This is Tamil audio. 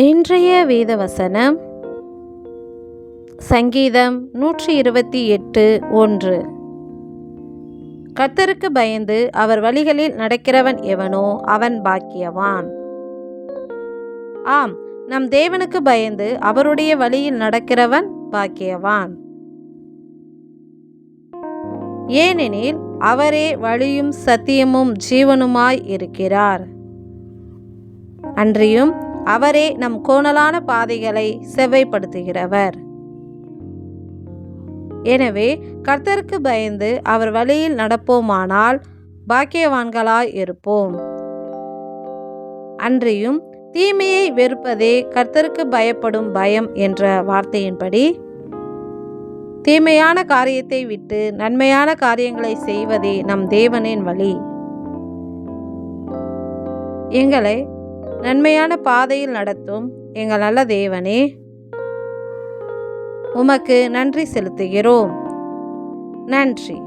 இன்றைய வேத வசனம் சங்கீதம் நூற்றி இருபத்தி எட்டு ஒன்று. கர்த்தருக்கு பயந்து அவர் வழிகளில் நடக்கிறவன் எவனோ அவன் பாக்கியவான். ஆம் நம் தேவனுக்கு பயந்து அவருடைய வழியில் நடக்கிறவன் பாக்கியவான். ஏனெனில் அவரே வழியும் சத்தியமும் ஜீவனுமாய் இருக்கிறார். அன்றியும் அவரே நம் கோணலான பாதைகளை செவ்வைப்படுத்துகிறவர். எனவே கர்த்தருக்கு பயந்து அவர் வழியில் நடப்போமானால் பாக்கியவான்களாய் இருப்போம். அன்றியும் தீமையை வெறுப்பதே கர்த்தருக்கு பயப்படும் பயம் என்ற வார்த்தையின்படி தீமையான காரியத்தை விட்டு நன்மையான காரியங்களை செய்வதே நம் தேவனின் வழி. எங்களை நன்மையான பாதையில் நடத்தும் எங்கள் நல்ல தேவனே உமக்கு நன்றி செலுத்துகிறோம். நன்றி.